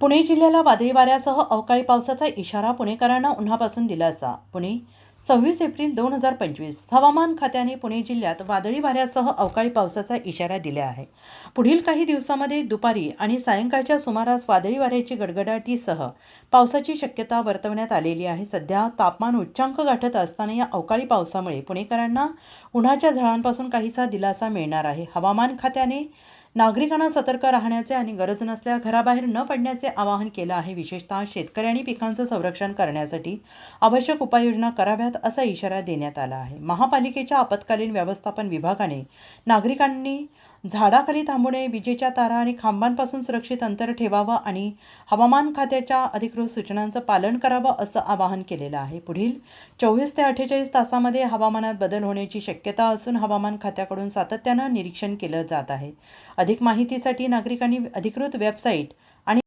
पुणे जिल्ह्याला वादळी वाऱ्यासह अवकाळी पावसाचा इशारा पुणेकरांना उन्हापासून दिलासा. पुणे सव्वीस एप्रिल दोन हजार पंचवीस हवामान खात्याने पुणे जिल्ह्यात वादळी वाऱ्यासह अवकाळी पावसाचा इशारा दिला आहे. पुढील काही दिवसामध्ये दुपारी आणि सायंकाळच्या सुमारास वादळी वाऱ्याची गडगडाटीसह पावसाची शक्यता वर्तवण्यात आलेली आहे. सध्या तापमान उच्चांक गाठत असताना या अवकाळी पावसामुळे पुणेकरांना उन्हाच्या झळांपासून काहीसा दिलासा मिळणार आहे. हवामान खात्याने नागरिकांना सतर्क राहण्याचे आणि गरज नसल्या घराबाहेर न पडण्याचे आवाहन केलं आहे. विशेषतः शेतकरी आणि पिकांचं संरक्षण करण्यासाठी आवश्यक उपाययोजना कराव्यात असा इशारा देण्यात आला आहे. महापालिकेच्या आपत्कालीन व्यवस्थापन विभागाने नागरिकांनी झाडाखाली थांबू नये विजेच्या तारा आणि खांबांपासून सुरक्षित अंतर ठेवावं आणि हवामान खात्याच्या अधिकृत सूचनांचं पालन करावं असं आवाहन केलेलं आहे. पुढील चोवीस ते अठ्ठेचाळीस तासामध्ये हवामानात बदल होण्याची शक्यता असून हवामान खात्याकडून सातत्यानं निरीक्षण केलं जात आहे. अधिक माहितीसाठी नागरिकांनी अधिकृत वेबसाईट आणि